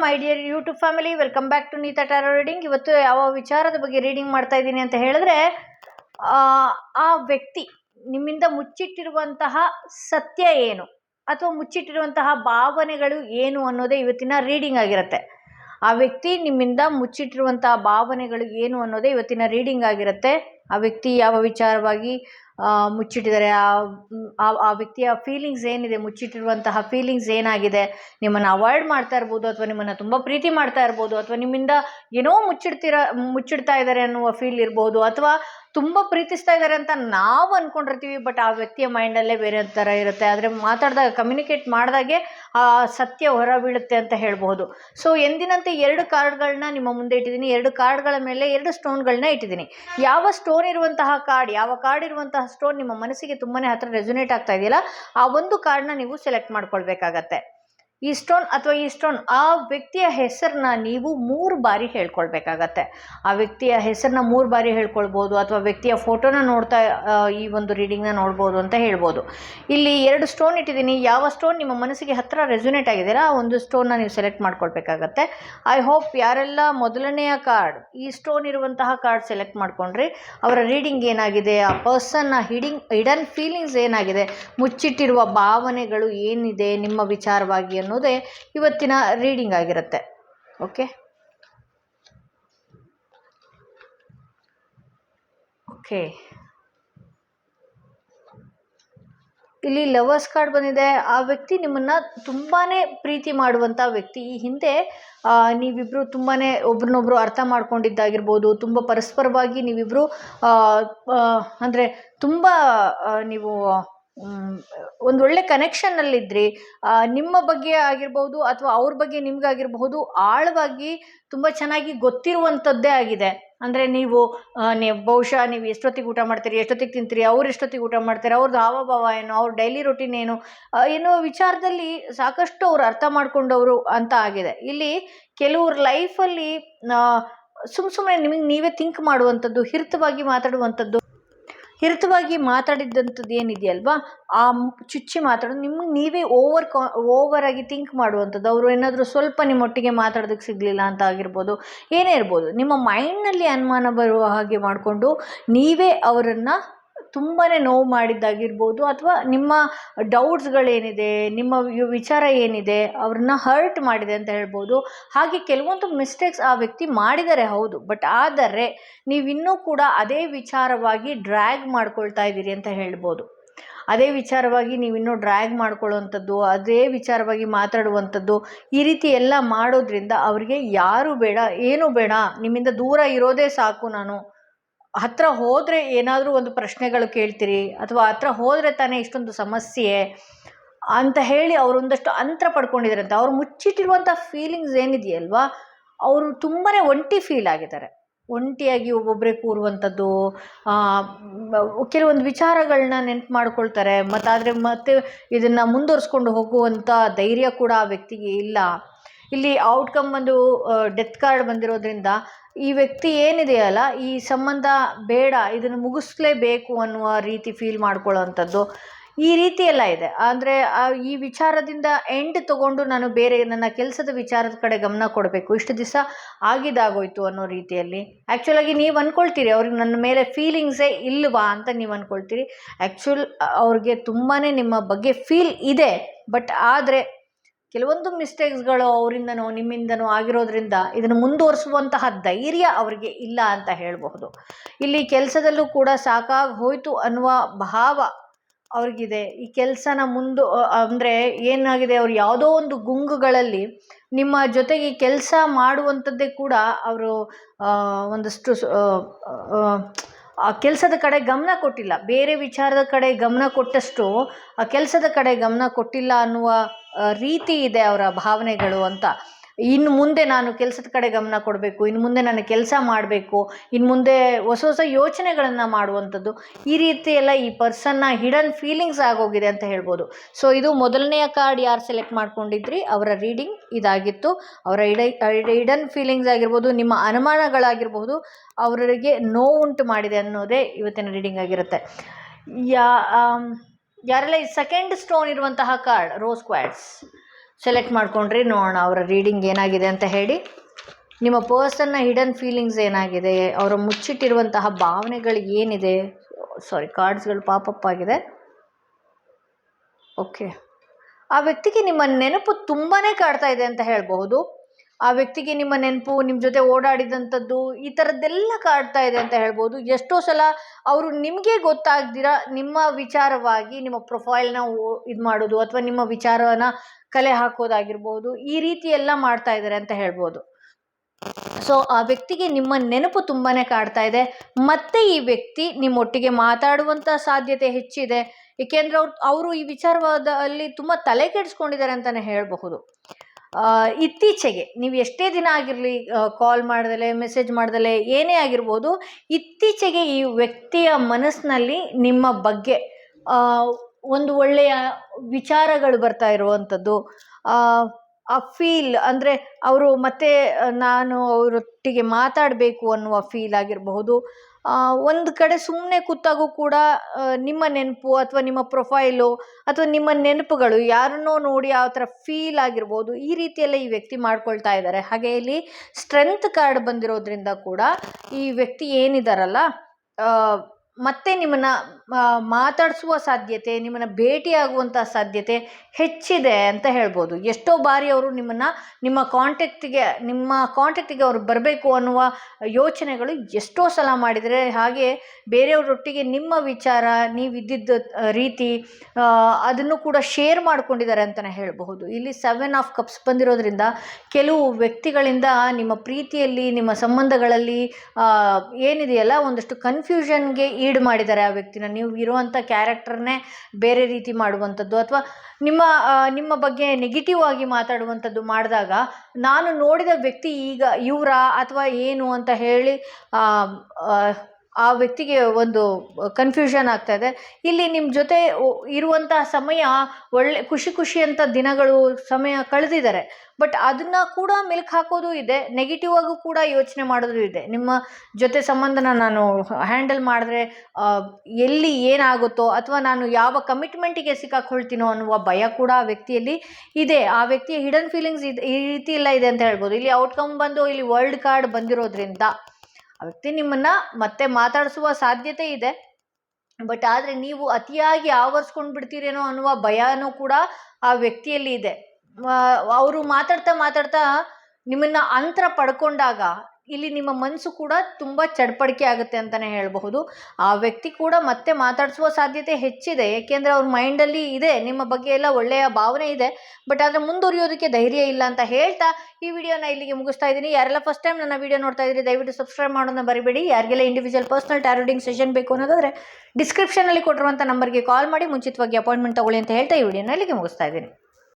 My dear YouTube family welcome back to Neeta tarot reading ಇವತ್ತು ಯಾವ ವಿಚಾರದ ಬಗ್ಗೆ ರೀಡಿಂಗ್ ಮಾಡ್ತಾ ಇದ್ದೀನಿ ಅಂತ ಹೇಳಿದ್ರೆ ಆ, ವ್ಯಕ್ತಿ ನಿಮ್ಮಿಂದ ಮುಚ್ಚಿಟ್ಟಿರುವಂತಹ ಸತ್ಯ ಏನು ಅಥವಾ ಮುಚ್ಚಿಟ್ಟಿರುವಂತಹ ಭಾವನೆಗಳು ಏನು ಅನ್ನೋದೇ ಇವತ್ತಿನ ರೀಡಿಂಗ್ ಆಗಿರುತ್ತೆ. ಆ ವ್ಯಕ್ತಿ ನಿಮ್ಮಿಂದ ಮುಚ್ಚಿಟ್ಟಿರುವಂತಹ ಭಾವನೆಗಳು ಏನು ಅನ್ನೋದೇ ಇವತ್ತಿನ ರೀಡಿಂಗ್ ಆಗಿರುತ್ತೆ. ಆ ವ್ಯಕ್ತಿ ಯಾವ ವಿಚಾರವಾಗಿ ಮುಚ್ಚಿಟ್ಟಿದ್ದಾರೆ. ಆ ಆ- ವ್ಯಕ್ತಿಯ ಫೀಲಿಂಗ್ಸ್ ಏನಿದೆ, ಮುಚ್ಚಿಟ್ಟಿರುವಂತಹ ಫೀಲಿಂಗ್ಸ್ ಏನಾಗಿದೆ, ನಿಮ್ಮನ್ನು ಅವಾಯ್ಡ್ ಮಾಡ್ತಾ ಇರ್ಬೋದು ಅಥವಾ ನಿಮ್ಮನ್ನು ತುಂಬ ಪ್ರೀತಿ ಮಾಡ್ತಾ ಇರ್ಬೋದು ಅಥವಾ ನಿಮ್ಮಿಂದ ಏನೋ ಮುಚ್ಚಿಡ್ತೀರ, ಮುಚ್ಚಿಡ್ತಾ ಇದ್ದಾರೆ ಅನ್ನುವ ಫೀಲ್ ಇರ್ಬೋದು ಅಥವಾ ತುಂಬ ಪ್ರೀತಿಸ್ತಾ ಇದ್ದಾರೆ ಅಂತ ನಾವು ಅಂದ್ಕೊಂಡಿರ್ತೀವಿ ಬಟ್ ಆ ವ್ಯಕ್ತಿಯ ಮೈಂಡಲ್ಲೇ ಬೇರೆ ಥರ ಇರುತ್ತೆ. ಆದರೆ ಮಾತಾಡಿದಾಗ ಕಮ್ಯುನಿಕೇಟ್ ಮಾಡಿದಾಗೆ ಆ ಸತ್ಯ ಹೊರ ಬೀಳುತ್ತೆ ಅಂತ ಹೇಳ್ಬೋದು ಸೊ ಎಂದಿನಂತೆ ಎರಡು ಕಾರ್ಡ್ಗಳನ್ನ ನಿಮ್ಮ ಮುಂದೆ ಇಟ್ಟಿದ್ದೀನಿ. ಎರಡು ಕಾರ್ಡ್ಗಳ ಮೇಲೆ ಎರಡು ಸ್ಟೋನ್ಗಳನ್ನ ಇಟ್ಟಿದ್ದೀನಿ. ಯಾವ ಸ್ಟೋನ್ ಇರುವಂತಹ ಕಾರ್ಡ್, ಯಾವ ಕಾರ್ಡ್ ಇರುವಂತಹ ಸ್ಟೋನ್ ನಿಮ್ಮ ಮನಸ್ಸಿಗೆ ತುಂಬಾ ಹತ್ರ ರೆಸೋನೇಟ್ ಆಗ್ತಾ ಇದೆಯಲ್ಲ, ಆ ಒಂದು ಕಾರ್ಡ್ನ ನೀವು ಸೆಲೆಕ್ಟ್ ಮಾಡ್ಕೊಳ್ಬೇಕಾಗತ್ತೆ. ಈ ಸ್ಟೋನ್ ಅಥವಾ ಈ ಸ್ಟೋನ್ ಆ ವ್ಯಕ್ತಿಯ ಹೆಸರನ್ನ ನೀವು ಮೂರು ಬಾರಿ ಹೇಳ್ಕೊಳ್ಬೇಕಾಗತ್ತೆ. ಆ ವ್ಯಕ್ತಿಯ ಹೆಸರನ್ನ ಮೂರು ಬಾರಿ ಹೇಳ್ಕೊಳ್ಬೋದು ಅಥವಾ ವ್ಯಕ್ತಿಯ ಫೋಟೋನ ನೋಡ್ತಾ ಈ ಒಂದು ರೀಡಿಂಗ್ನ ನೋಡ್ಬೋದು ಅಂತ ಹೇಳ್ಬೋದು. ಇಲ್ಲಿ ಎರಡು ಸ್ಟೋನ್ ಇಟ್ಟಿದ್ದೀನಿ. ಯಾವ ಸ್ಟೋನ್? ನಿಮ್ಮ ಮನಸ್ಸಿಗೆ ಹತ್ತಿರ ರೆಸ್ಯುನೇಟ್ ಆಗಿದ್ದೀರಾ ಆ ಒಂದು ಸ್ಟೋನ್ನ ನೀವು ಸೆಲೆಕ್ಟ್ ಮಾಡ್ಕೊಳ್ಬೇಕಾಗತ್ತೆ. ಐ ಹೋಪ್ ಯಾರೆಲ್ಲ ಮೊದಲನೆಯ ಕಾರ್ಡ್, ಈ ಸ್ಟೋನ್ ಇರುವಂತಹ ಕಾರ್ಡ್ ಸೆಲೆಕ್ಟ್ ಮಾಡ್ಕೊಂಡ್ರಿ. ಅವರ ರೀಡಿಂಗ್ ಏನಾಗಿದೆ? ಆ ಪರ್ಸನ್ನ ಹಿಡಿಂಗ್, ಹಿಡನ್ ಫೀಲಿಂಗ್ಸ್ ಏನಾಗಿದೆ? ಮುಚ್ಚಿಟ್ಟಿರುವ ಭಾವನೆಗಳು ಏನಿದೆ? ನಿಮ್ಮ ವಿಚಾರವಾಗಿ ಅನ್ನೋದೇ ಇವತ್ತಿನ ರೀಡಿಂಗ್ ಆಗಿರುತ್ತೆ. ಓಕೆ ಓಕೆ ಇಲ್ಲಿ ಲವರ್ಸ್ ಕಾರ್ಡ್ ಬಂದಿದೆ. ಆ ವ್ಯಕ್ತಿ ನಿಮ್ಮನ್ನ ತುಂಬಾನೇ ಪ್ರೀತಿ ಮಾಡುವಂಥ ವ್ಯಕ್ತಿ. ಈ ಹಿಂದೆ ನೀವಿಬ್ರು ತುಂಬಾನೇ ಒಬ್ರನ್ನೊಬ್ರು ಅರ್ಥ ಮಾಡ್ಕೊಂಡಿದ್ದಾಗಿರ್ಬೋದು, ತುಂಬ ಪರಸ್ಪರವಾಗಿ ನೀವಿಬ್ರು ಅಂದ್ರೆ ತುಂಬ ನೀವು ಒಂದು ಒಳ್ಳೆ ಕನೆಕ್ಷನ್ನಲ್ಲಿದ್ದಿರಿ ನಿಮ್ಮ ಬಗ್ಗೆ ಆಗಿರ್ಬೋದು ಅಥವಾ ಅವ್ರ ಬಗ್ಗೆ ನಿಮಗಾಗಿರ್ಬಹುದು ಆಳವಾಗಿ ತುಂಬ ಚೆನ್ನಾಗಿ ಗೊತ್ತಿರುವಂಥದ್ದೇ ಆಗಿದೆ. ಅಂದರೆ ನೀವು ನೀವು ಬಹುಶಃ ನೀವು ಎಷ್ಟೊತ್ತಿಗೆ ಊಟ ಮಾಡ್ತೀರಿ, ಎಷ್ಟೊತ್ತಿಗೆ ತಿಂತೀರಿ, ಅವ್ರು ಎಷ್ಟೊತ್ತಿಗೆ ಊಟ ಮಾಡ್ತಾರೆ ಅವ್ರದ್ದು ಹಾವಭಾವ ಏನು, ಅವ್ರ ಡೈಲಿ ರೊಟೀನ್ ಏನು ಎನ್ನುವ ವಿಚಾರದಲ್ಲಿ ಸಾಕಷ್ಟು ಅವ್ರು ಅರ್ಥ ಮಾಡ್ಕೊಂಡವರು ಅಂತ ಆಗಿದೆ. ಇಲ್ಲಿ ಕೆಲವ್ರ ಲೈಫಲ್ಲಿ ಸುಮ್ಮ ಸುಮ್ಮನೆ ನಿಮಗೆ ನೀವೇ ಥಿಂಕ್ ಮಾಡುವಂಥದ್ದು ಹಿರಿತವಾಗಿ ಮಾತಾಡುವಂಥದ್ದು ಹಿರಿತವಾಗಿ ಮಾತಾಡಿದ್ದಂಥದ್ದು ಏನಿದೆಯಲ್ವಾ? ಆ ಚುಚ್ಚಿ ಮಾತಾಡೋದು ನಿಮ್ಗೆ ನೀವೇ ಓವರ್ ಕಾ ಓವರ್ ಆಗಿ ಥಿಂಕ್ ಮಾಡುವಂಥದ್ದು. ಅವರು ಏನಾದರೂ ಸ್ವಲ್ಪ ನಿಮ್ಮೊಟ್ಟಿಗೆ ಮಾತಾಡೋದಕ್ಕೆ ಸಿಗಲಿಲ್ಲ ಅಂತ ಆಗಿರ್ಬೋದು. ಏನೇ ಇರ್ಬೋದು, ನಿಮ್ಮ ಮೈಂಡ್ನಲ್ಲಿ ಅನುಮಾನ ಬರುವ ಹಾಗೆ ಮಾಡಿಕೊಂಡು ನೀವೇ ಅವರನ್ನು ತುಂಬಾ ನೋವು ಮಾಡಿದ್ದಾಗಿರ್ಬೋದು ಅಥವಾ ನಿಮ್ಮ ಡೌಟ್ಸ್ಗಳೇನಿದೆ ನಿಮ್ಮ ವಿಚಾರ ಏನಿದೆ, ಅವ್ರನ್ನ ಹರ್ಟ್ ಮಾಡಿದೆ ಅಂತ ಹೇಳ್ಬೋದು. ಹಾಗೆ ಕೆಲವೊಂದು ಮಿಸ್ಟೇಕ್ಸ್ ಆ ವ್ಯಕ್ತಿ ಮಾಡಿದ್ದಾರೆ ಹೌದು. ಬಟ್ ಆದರೆ ನೀವಿನ್ನೂ ಕೂಡ ಅದೇ ವಿಚಾರವಾಗಿ ಡ್ರ್ಯಾಗ್ ಮಾಡ್ಕೊಳ್ತಾ ಇದ್ದೀರಿ ಅಂತ ಹೇಳ್ಬೋದು. ಅದೇ ವಿಚಾರವಾಗಿ ನೀವಿನ್ನೂ ಡ್ರ್ಯಾಗ್ ಮಾಡ್ಕೊಳ್ಳುವಂಥದ್ದು, ಅದೇ ವಿಚಾರವಾಗಿ ಮಾತಾಡುವಂಥದ್ದು ಈ ರೀತಿ ಎಲ್ಲ ಮಾಡೋದ್ರಿಂದ ಅವರಿಗೆ ಯಾರು ಬೇಡ, ಏನು ಬೇಡ. ನಿಮ್ಮಿಂದ ದೂರ ಇರೋದೇ ಸಾಕು ನಾನು. ಹತ್ರ ಹೋದರೆ ಏನಾದರೂ ಒಂದು ಪ್ರಶ್ನೆಗಳು ಕೇಳ್ತೀರಿ ಅಥವಾ ಹತ್ರ ಹೋದರೆ ತಾನೇ ಇಷ್ಟೊಂದು ಸಮಸ್ಯೆ ಅಂತ ಹೇಳಿ ಅವರೊಂದಷ್ಟು ಅಂತರ ಪಡ್ಕೊಂಡಿದ್ದಾರೆ ಅವ್ರು ಮುಚ್ಚಿಟ್ಟಿರುವಂಥ ಫೀಲಿಂಗ್ಸ್ ಏನಿದೆಯಲ್ವಾ, ಅವರು ತುಂಬಾ ಒಂಟಿ ಫೀಲ್ ಆಗಿದ್ದಾರೆ. ಒಂಟಿಯಾಗಿ ಒಬ್ಬೊಬ್ಬರೇ ಕೂರುವಂಥದ್ದು ಕೆಲವೊಂದು ವಿಚಾರಗಳನ್ನ ನೆನ್ಪು ಮಾಡ್ಕೊಳ್ತಾರೆ, ಮತ್ತಾದರೆ ಮತ್ತೆ ಇದನ್ನು ಮುಂದುವರಿಸ್ಕೊಂಡು ಹೋಗುವಂಥ ಧೈರ್ಯ ಕೂಡ ಆ ವ್ಯಕ್ತಿಗೆ ಇಲ್ಲ. ಇಲ್ಲಿ ಔಟ್ಕಮ್ ಬಂದು ಡೆತ್ ಕಾರ್ಡ್ ಬಂದಿರೋದ್ರಿಂದ ಈ ವ್ಯಕ್ತಿ ಏನಿದೆಯಲ್ಲ ಈ ಸಂಬಂಧ ಬೇಡ, ಇದನ್ನು ಮುಗಿಸ್ಲೇಬೇಕು ಅನ್ನುವ ರೀತಿ ಫೀಲ್ ಮಾಡ್ಕೊಳ್ಳೋವಂಥದ್ದು ಈ ರೀತಿ ಎಲ್ಲ ಇದೆ. ಅಂದರೆ ಈ ವಿಚಾರದಿಂದ ಎಂಡ್ ತಗೊಂಡು ನಾನು ಬೇರೆ ನನ್ನ ಕೆಲಸದ ವಿಚಾರದ ಕಡೆ ಗಮನ ಕೊಡಬೇಕು. ಇಷ್ಟು ದಿವಸ ಆಗಿದಾಗೋಯ್ತು ಅನ್ನೋ ರೀತಿಯಲ್ಲಿ. ಆ್ಯಕ್ಚುಲಾಗಿ ನೀವು ಅಂದ್ಕೊಳ್ತೀರಿ ಅವ್ರಿಗೆ ನನ್ನ ಮೇಲೆ ಫೀಲಿಂಗ್ಸೇ ಇಲ್ವಾ ಅಂತ ನೀವು ಅಂದ್ಕೊಳ್ತೀರಿ ಆ್ಯಕ್ಚುಲ್ ಅವ್ರಿಗೆ ತುಂಬಾ ನಿಮ್ಮ ಬಗ್ಗೆ ಫೀಲ್ ಇದೆ. ಬಟ್ ಆದರೆ ಕೆಲವೊಂದು ಮಿಸ್ಟೇಕ್ಸ್ಗಳು ಅವರಿಂದನೋ ನಿಮ್ಮಿಂದನೋ ಆಗಿರೋದ್ರಿಂದ ಇದನ್ನು ಮುಂದುವರಿಸುವಂತಹ ಧೈರ್ಯ ಅವರಿಗೆ ಇಲ್ಲ ಅಂತ ಹೇಳಬಹುದು. ಇಲ್ಲಿ ಕೆಲಸದಲ್ಲೂ ಕೂಡ ಸಾಕಾಗಿ ಹೋಯಿತು ಅನ್ನುವ ಭಾವ ಅವ್ರಿಗಿದೆ. ಈ ಕೆಲಸನ ಮುಂದು ಅಂದರೆ ಏನಾಗಿದೆ, ಅವ್ರು ಯಾವುದೋ ಒಂದು ಗುಂಗುಗಳಲ್ಲಿ ನಿಮ್ಮ ಜೊತೆಗೆ ಕೆಲಸ ಮಾಡುವಂಥದ್ದೇ ಕೂಡ ಅವರು ಒಂದಷ್ಟು ಆ, ಕೆಲಸದ ಕಡೆ ಗಮನ ಕೊಟ್ಟಿಲ್ಲ. ಬೇರೆ ವಿಚಾರದ ಕಡೆ ಗಮನ ಕೊಟ್ಟಷ್ಟು ಆ ಕೆಲಸದ ಕಡೆ ಗಮನ ಕೊಟ್ಟಿಲ್ಲ ಅನ್ನುವ ರೀತಿ ಇದೆ ಅವರ ಭಾವನೆಗಳು ಅಂತ. ಇನ್ನು ಮುಂದೆ ನಾನು ಕೆಲಸದ ಕಡೆ ಗಮನ ಕೊಡಬೇಕು, ಇನ್ನು ಮುಂದೆ ನಾನು ಕೆಲಸ ಮಾಡಬೇಕು, ಇನ್ನು ಮುಂದೆ ಹೊಸ ಹೊಸ ಯೋಚನೆಗಳನ್ನು ಮಾಡುವಂಥದ್ದು, ಈ ರೀತಿ ಎಲ್ಲ ಈ ಪರ್ಸನ್ನ ಹಿಡನ್ ಫೀಲಿಂಗ್ಸ್ ಆಗೋಗಿದೆ ಅಂತ ಹೇಳ್ಬೋದು. ಸೊ ಇದು ಮೊದಲನೆಯ ಕಾರ್ಡ್ ಯಾರು ಸೆಲೆಕ್ಟ್ ಮಾಡ್ಕೊಂಡಿದ್ರಿ? ಅವರ ರೀಡಿಂಗ್ ಇದಾಗಿತ್ತು. ಅವರ ಇಡ ಹಿಡನ್ ಫೀಲಿಂಗ್ಸ್ ಆಗಿರ್ಬೋದು, ನಿಮ್ಮ ಅನುಮಾನಗಳಾಗಿರ್ಬೋದು, ಅವರಿಗೆ ನೋವುಂಟು ಮಾಡಿದೆ ಅನ್ನೋದೇ ಇವತ್ತಿನ ರೀಡಿಂಗ್ ಆಗಿರುತ್ತೆ. ಯಾ ಯಾರೆಲ್ಲ ಈ ಸೆಕೆಂಡ್ ಸ್ಟೋನ್ ಇರುವಂತಹ ಕಾರ್ಡ್ ರೋಸ್ ಕ್ವಾಡ್ಸ್ ಸೆಲೆಕ್ಟ್ ಮಾಡ್ಕೊಂಡ್ರಿ, ನೋಡೋಣ ಅವರ ರೀಡಿಂಗ್ ಏನಾಗಿದೆ ಅಂತ ಹೇಳಿ. ನಿಮ್ಮ ಪರ್ಸನ್ನ ಹಿಡನ್ ಫೀಲಿಂಗ್ಸ್ ಏನಾಗಿದೆ, ಅವರ ಮುಚ್ಚಿಟ್ಟಿರುವಂತಹ ಭಾವನೆಗಳು ಏನಿದೆ? ಸಾರಿ ಕಾರ್ಡ್ಸ್ಗಳು ಪಾಪಪ್ ಆಗಿದೆ. ಓಕೆ ಆ ವ್ಯಕ್ತಿಗೆ ನಿಮ್ಮ ನೆನಪು ತುಂಬಾ ಕಾಡ್ತಾ ಇದೆ ಅಂತ ಹೇಳಬಹುದು. ಆ ವ್ಯಕ್ತಿಗೆ ನಿಮ್ಮ ನೆನಪು ನಿಮ್ಮ ಜೊತೆ ಓಡಾಡಿದಂಥದ್ದು, ಈ ಥರದ್ದೆಲ್ಲ ಕಾಡ್ತಾ ಇದೆ ಅಂತ ಹೇಳ್ಬೋದು. ಎಷ್ಟೋ ಸಲ ಅವರು ನಿಮಗೆ ಗೊತ್ತಾಗ್ದಿರ ನಿಮ್ಮ ವಿಚಾರವಾಗಿ ನಿಮ್ಮ ಪ್ರೊಫೈಲ್ನ ಇದು ಮಾಡೋದು ಅಥವಾ ನಿಮ್ಮ ವಿಚಾರನ ಕಲೆ ಹಾಕೋದಾಗಿರ್ಬೋದು, ಈ ರೀತಿ ಎಲ್ಲ ಮಾಡ್ತಾ ಇದ್ದಾರೆ ಅಂತ ಹೇಳ್ಬೋದು. ಸೊ, ಆ ವ್ಯಕ್ತಿಗೆ ನಿಮ್ಮ ನೆನಪು ತುಂಬಾ ಕಾಡ್ತಾ ಇದೆ. ಮತ್ತೆ ಈ ವ್ಯಕ್ತಿ ನಿಮ್ಮೊಟ್ಟಿಗೆ ಮಾತಾಡುವಂಥ ಸಾಧ್ಯತೆ ಹೆಚ್ಚಿದೆ. ಏಕೆಂದರೆ ಅವ್ರು, ಅವರು ಈ ವಿಚಾರವಾದಲ್ಲಿ ತುಂಬ ತಲೆ ಕೆಡಿಸ್ಕೊಂಡಿದ್ದಾರೆ ಅಂತಲೇ ಹೇಳಬಹುದು. ಇತ್ತೀಚೆಗೆ ನೀವು ಎಷ್ಟೇ ದಿನ ಆಗಿರಲಿ ಕಾಲ್ ಮಾಡ್ದಲೆ ಮೆಸೇಜ್ ಮಾಡ್ದಲೆ ಏನೇ ಆಗಿರ್ಬೋದು ಇತ್ತೀಚೆಗೆ ಈ ವ್ಯಕ್ತಿಯ ಮನಸ್ಸಿನಲ್ಲಿ ನಿಮ್ಮ ಬಗ್ಗೆ ಒಂದು ಒಳ್ಳೆಯ ವಿಚಾರಗಳು ಬರ್ತಾ ಇರುವಂಥದ್ದು. ಆ, ಫೀಲ್ ಅಂದರೆ ಅವರು ಮತ್ತೆ ನಾನು ಅವರೊಟ್ಟಿಗೆ ಮಾತಾಡಬೇಕು ಅನ್ನುವ ಫೀಲ್ ಆಗಿರಬಹುದು. ಒಂದು ಕಡೆ ಸುಮ್ಮನೆ ಕೂತಾಗೂ ಕೂಡ ನಿಮ್ಮ ನೆನಪು ಅಥವಾ ನಿಮ್ಮ ಪ್ರೊಫೈಲು ಅಥವಾ ನಿಮ್ಮ ನೆನಪುಗಳು ಯಾರನ್ನೋ ನೋಡಿ ಆ ಥರ ಫೀಲ್ ಆಗಿರ್ಬೋದು, ಈ ರೀತಿಯೆಲ್ಲ ಈ ವ್ಯಕ್ತಿ ಮಾಡ್ಕೊಳ್ತಾ ಇದ್ದಾರೆ. ಹಾಗೆ ಇಲ್ಲಿ ಸ್ಟ್ರೆಂತ್ ಕಾರ್ಡ್ ಬಂದಿರೋದ್ರಿಂದ ಕೂಡ ಈ ವ್ಯಕ್ತಿ ಏನಿದಾರಲ್ಲ ಮತ್ತೆ ನಿಮ್ಮನ್ನು ಮಾತಾಡಿಸುವ ಸಾಧ್ಯತೆ, ನಿಮ್ಮನ್ನು ಭೇಟಿಯಾಗುವಂಥ ಸಾಧ್ಯತೆ ಹೆಚ್ಚಿದೆ ಅಂತ ಹೇಳ್ಬೋದು. ಎಷ್ಟೋ ಬಾರಿ ಅವರು ನಿಮ್ಮನ್ನು, ನಿಮ್ಮ ಕಾಂಟ್ಯಾಕ್ಟಿಗೆ ನಿಮ್ಮ ಕಾಂಟ್ಯಾಕ್ಟಿಗೆ ಅವರು ಬರಬೇಕು ಅನ್ನುವ ಯೋಚನೆಗಳು ಎಷ್ಟೋ ಸಲ ಮಾಡಿದರೆ ಹಾಗೆ ಬೇರೆಯವರೊಟ್ಟಿಗೆ ನಿಮ್ಮ ವಿಚಾರ, ನೀವಿದ್ದಿದ್ದ ರೀತಿ ಅದನ್ನು ಕೂಡ ಶೇರ್ ಮಾಡ್ಕೊಂಡಿದ್ದಾರೆ ಅಂತಲೇ ಹೇಳಬಹುದು. ಇಲ್ಲಿ ಸೆವೆನ್ ಆಫ್ ಕಪ್ಸ್ ಬಂದಿರೋದ್ರಿಂದ ಕೆಲವು ವ್ಯಕ್ತಿಗಳಿಂದ ನಿಮ್ಮ ಪ್ರೀತಿಯಲ್ಲಿ, ನಿಮ್ಮ ಸಂಬಂಧಗಳಲ್ಲಿ ಏನಿದೆಯಲ್ಲ, ಒಂದಷ್ಟು ಕನ್ಫ್ಯೂಷನ್ಗೆ ಈಡು ಮಾಡಿದ್ದಾರೆ ಆ ವ್ಯಕ್ತಿನ. ನೀವು ಇರುವಂಥ ಕ್ಯಾರೆಕ್ಟರ್ನೇ ಬೇರೆ ರೀತಿ ಮಾಡುವಂಥದ್ದು ಅಥವಾ ನಿಮ್ಮ ನಿಮ್ಮ ಬಗ್ಗೆ ನೆಗೆಟಿವ್ ಆಗಿ ಮಾತಾಡುವಂಥದ್ದು ಮಾಡಿದಾಗ ನಾನು ನೋಡಿದ ವ್ಯಕ್ತಿ ಈಗ ಇವರಾ ಅಥವಾ ಏನು ಅಂತ ಹೇಳಿ ಆ, ವ್ಯಕ್ತಿಗೆ ಒಂದು ಕನ್ಫ್ಯೂಷನ್ ಆಗ್ತಾ ಇದೆ. ಇಲ್ಲಿ ನಿಮ್ಮ ಜೊತೆ ಇರುವಂತಹ ಸಮಯ ಒಳ್ಳೆ ಖುಷಿ ಖುಷಿ ಅಂತ ದಿನಗಳು ಸಮಯ ಕಳೆದಿದ್ದಾರೆ. ಬಟ್ ಅದನ್ನ ಕೂಡ ಮೆಲುಕು ಹಾಕೋದು ಇದೆ ನೆಗೆಟಿವ್ ಆಗು ಕೂಡ ಯೋಚನೆ ಮಾಡೋದು ಇದೆ. ನಿಮ್ಮ ಜೊತೆ ಸಂಬಂಧನ ನಾನು ಹ್ಯಾಂಡಲ್ ಮಾಡಿದ್ರೆ ಎಲ್ಲಿ ಏನಾಗುತ್ತೋ ಅಥವಾ ನಾನು ಯಾವ ಕಮಿಟ್ಮೆಂಟಿಗೆ ಸಿಕ್ಕಾಕೊಳ್ತೀನೋ ಅನ್ನುವ ಭಯ ಕೂಡ ಆ ವ್ಯಕ್ತಿಯಲ್ಲಿ ಇದೆ. ಆ ವ್ಯಕ್ತಿಯ ಹಿಡನ್ ಫೀಲಿಂಗ್ಸ್ ಇದೆ ಈ ರೀತಿ ಇಲ್ಲ ಇದೆ ಅಂತ ಹೇಳ್ಬೋದು. ಇಲ್ಲಿ ಔಟ್ಕಮ್ ಬಂದು ಇಲ್ಲಿ ವರ್ಲ್ಡ್ ಕಾರ್ಡ್ ಬಂದಿರೋದ್ರಿಂದ ಆ ವ್ಯಕ್ತಿ ನಿಮ್ಮನ್ನು ಮತ್ತೆ ಮಾತಾಡಿಸುವ ಸಾಧ್ಯತೆ ಇದೆ. ಬಟ್ ಆದರೆ ನೀವು ಅತಿಯಾಗಿ ಆವರಿಸ್ಕೊಂಡು ಬಿಡ್ತೀರೇನೋ ಅನ್ನುವ ಭಯನೂ ಕೂಡ ಆ ವ್ಯಕ್ತಿಯಲ್ಲಿ ಇದೆ. ಅವರು ಮಾತಾಡ್ತಾ ಮಾತಾಡ್ತಾ ನಿಮ್ಮನ್ನು ಅಂತರ ಪಡ್ಕೊಂಡಾಗ ಇಲ್ಲಿ ನಿಮ್ಮ ಮನಸ್ಸು ಕೂಡ ತುಂಬ ಚಡ್ಪಡಿಕೆ ಆಗುತ್ತೆ ಅಂತಲೇ ಹೇಳಬಹುದು. ಆ ವ್ಯಕ್ತಿ ಕೂಡ ಮತ್ತೆ ಮಾತಾಡಿಸುವ ಸಾಧ್ಯತೆ ಹೆಚ್ಚಿದೆ. ಏಕೆಂದರೆ ಅವ್ರ ಮೈಂಡಲ್ಲಿ ಇದೆ, ನಿಮ್ಮ ಬಗ್ಗೆ ಎಲ್ಲ ಒಳ್ಳೆಯ ಭಾವನೆ ಇದೆ. ಬಟ್ ಆದರೆ ಮುಂದುವರಿಯೋದಕ್ಕೆ ಧೈರ್ಯ ಇಲ್ಲ ಅಂತ ಹೇಳ್ತಾ ಈ ವಿಡಿಯೋನ ಇಲ್ಲಿಗೆ ಮುಗಿಸ್ತಾ ಇದ್ದೀನಿ. ಯಾರೆಲ್ಲ ಫಸ್ಟ್ ಟೈಮ್ ನನ್ನ ವಿಡಿಯೋ ನೋಡ್ತಾ ಇದ್ದೀರಿ, ದಯವಿಟ್ಟು ಸಬ್ಸ್ಕ್ರೈಬ್ ಮಾಡೋದನ್ನ ಬರಿಬೇಡಿ ಯಾರಿಗೆಲ್ಲ ಇಂಡಿವಿಜುವಲ್ ಪರ್ಸನಲ್ ಟ್ಯಾರೋಡಿಂಗ್ ಸೆಷನ್ ಬೇಕು ಅನ್ನೋದಾದರೆ ಡಿಸ್ಕ್ರಿಪ್ಷನಲ್ಲಿ ಕೊಟ್ಟಿರುವಂಥ ನಂಬರ್ಗೆ ಕಾಲ್ ಮಾಡಿ, ಮುಂಚಿತವಾಗಿ ಅಪಾಯಿಂಟ್ಮೆಂಟ್ ತಗೊಳ್ಳಿ ಅಂತ ಹೇಳ್ತಾ ಈ ವಿಡಿಯೋನ ಇಲ್ಲಿಗೆ ಮುಗಿಸ್ತಾ ಇದ್ದೀನಿ.